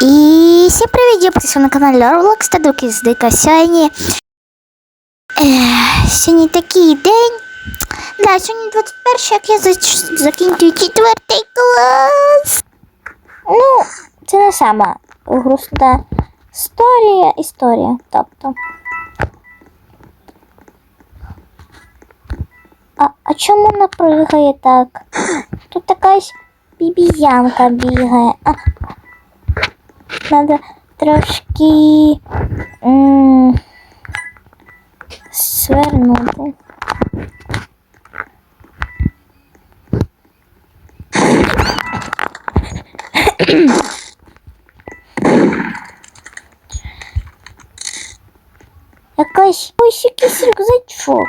всім привіт, я прийшов на каналі Roblox та Дуки з Дика. Сьогодні, е, сьогодні такий день. Да, сьогодні 21 як я закінчую четвертий клас. Ну, це не сама грустна історія, історія, тобто. А, а чому вона пригає так? Тут якась бібізянка бігає. А, надо трошки м, свернути. Якась ось якийсь рюкзачок.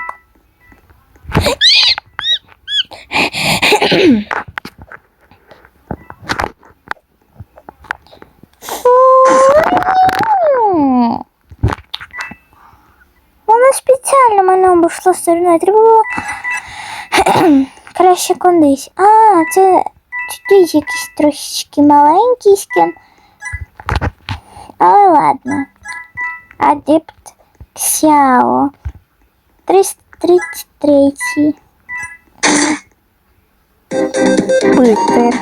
спеціально мене обійшла стороною. Треба було краще кудись. А, це тут якийсь трошечки маленький скін. Але ладно. Адепт Ксяо. 333. Питер.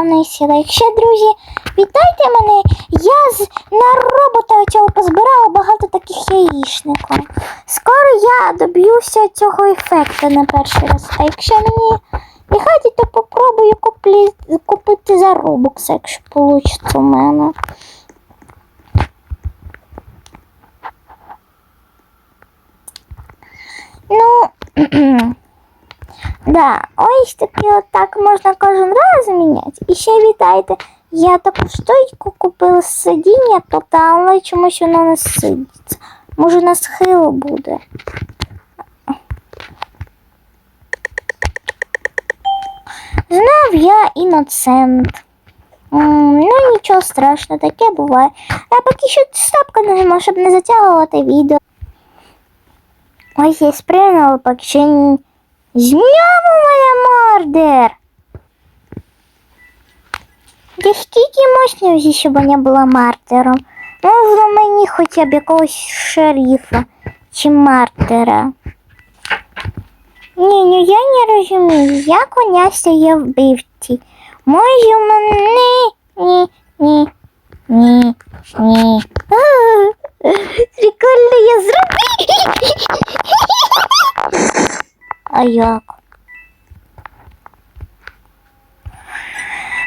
В неї. Якщо, друзі, вітайте мене, я з на робота цього позбирала багато таких яєчників. Скоро я доб'юся цього ефекту на перший раз. А якщо мені не хаті, то попробую куплі, купити за робокс, якщо вийде у мене. Ну, да, ось таки отак можна кожен раз міняти. І ще вітайте. Я таку стойку купила з сидіння тут, але чомусь воно не сидиться. Може на схилу буде. Знав я іноцент. Ну нічого страшного, таке буває. А поки що стопка нажимаю, щоб не затягувати відео. Ось я сприйняла, поки що у мене мордер. Я стільки мощності, щоб я була мартером. Можна мені хоча б якогось шерифа чи мартера. Ні, ну я не розумію, як у Няся є вбивці. Може мене ні, ні, ні, ні. Прикольно я зробив. А як?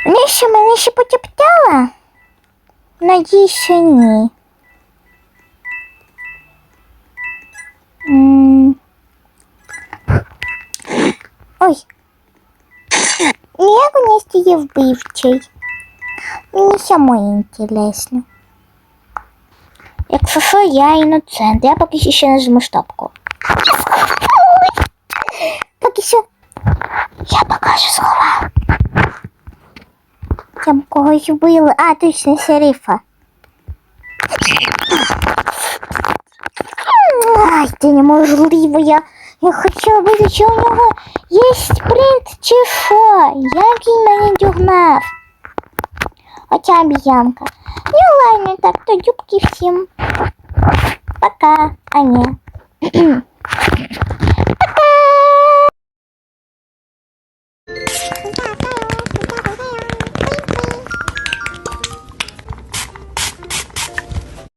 Няся мене ще потептала? Надіюсь, що ні. Ой. Як у Насті є вбивчий? Мені самої інтересно. Якщо що, я іноцент. Я поки ще нажму штопку. Поки Там когось вбили. А, точно, шерифа. Ай, це неможливо. Я, я хотіла бачити, чи у нього є спринт чи що. Як він мене дюгнав. Оця обіянка. Ну ладно, так, то дюбки всім. Пока. А ні.